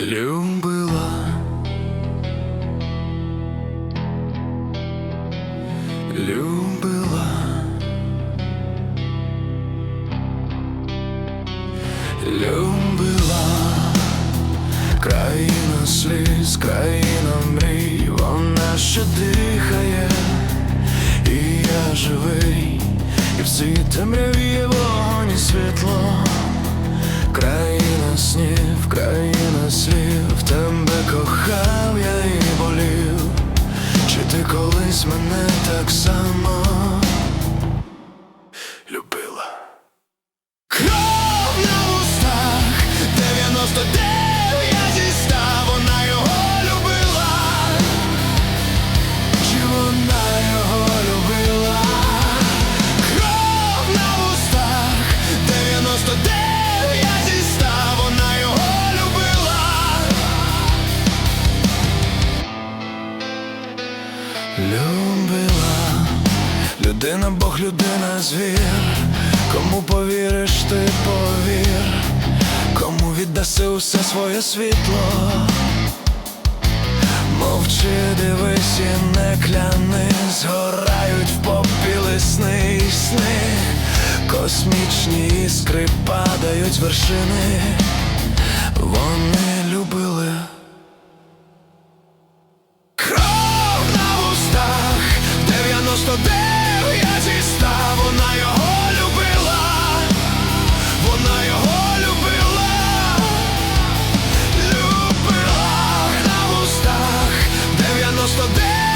Любила. Любила. Любила. Країна сліз, країна мрій, вона ще дихає, і я живий, і в цій темряві вогонь і світло. Країна снів, колись мене так само Любила людина, Бог, людина, звір. Кому повіриш, ти повір, кому віддаси усе своє світло. Мовчи, дивись і не кляни, згорають в попіли сни і сни, космічні іскри падають вершини, вони 99 зі зіста, вона його любила, вона його любила, любила на вустах, 99 зі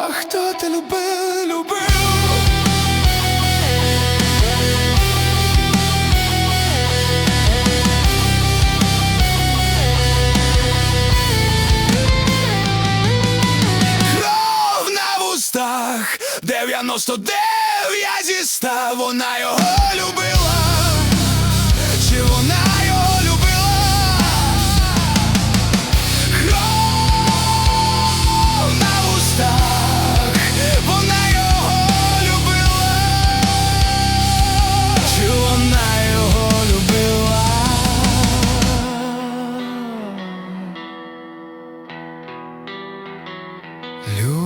А хто ти любив, любив? Кров на вустах, 99 зі ста, вона його любила. Люб